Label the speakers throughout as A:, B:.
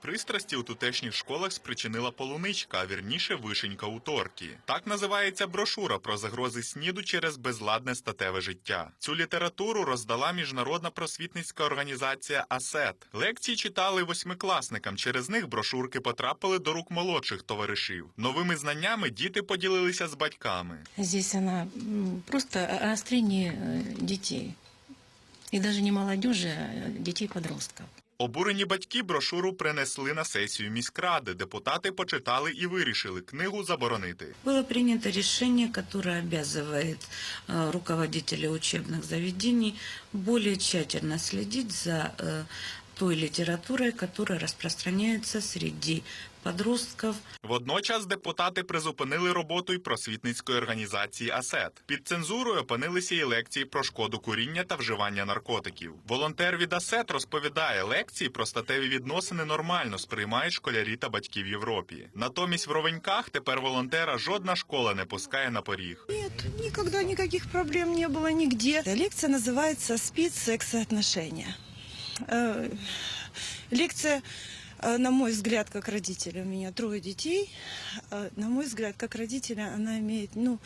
A: Пристрасті у тутешніх школах спричинила полуничка, а вірніше вишенька у торті. Так називається брошура про загрози сніду через безладне статеве життя. Цю літературу роздала міжнародна просвітницька організація АСЕТ. Лекції читали восьмикласникам. Через них брошурки потрапили до рук молодших товаришів. Новими знаннями діти поділилися з батьками.
B: Здесь она м, просто обострение э, детей. И даже не молодежи, а детей-подростков.
A: Обурені батьки брошуру принесли на сесію міськради. Депутати почитали і вирішили книгу заборонити.
C: Было принято решение, которое обязывает э, руководителей учебных заведений более тщательно следить за э, той литературой, которая распространяется среди подростков,
A: Водночас депутати призупинили роботу й просвітницької організації АСЕТ. Під цензурою опинилися і лекції про шкоду куріння та вживання наркотиків. Волонтер від АСЕТ розповідає, лекції про статеві відносини нормально сприймають школярі та батьки в Європі. Натомість в Ровеньках тепер волонтера жодна школа не пускає на поріг.
D: Нет, никогда никаких проблем не было нигде. Лекция называется «Спид, секс и отношения». Э, Лекция, э, на мой взгляд, как родителя, у меня трое детей, э, на мой взгляд, как родителя, она имеет, ну,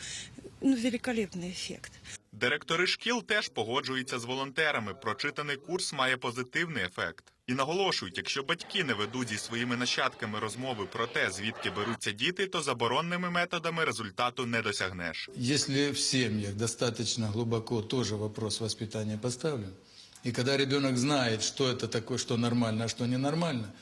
D: ну великолепный эффект.
A: Директори шкіл теж погоджуються з волонтерами. Прочитаний курс має позитивний ефект. І наголошують, якщо батьки не ведуть зі своїми нащадками розмови про те, звідки беруться діти, то заборонними методами результату не досягнеш.
E: Если в семьях достаточно глубоко тоже вопрос воспитания поставлен, и когда ребенок знает, что это такое, что нормально, а что ненормально,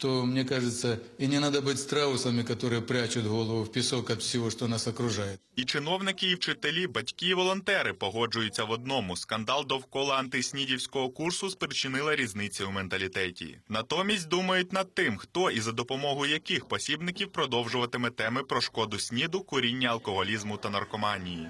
E: то, мне кажется, и не надо быть страусами, которые прячут голову в песок от всего, что нас окружает.
A: І чиновники, і вчителі, батьки і волонтери погоджуються в одному. Скандал довкола антиснідівського курсу спричинила різницю у менталітеті. Натомість думають над тим, хто і за допомогою яких посібників продовжуватиме теми про шкоду сніду, куріння, алкоголізму та наркоманії.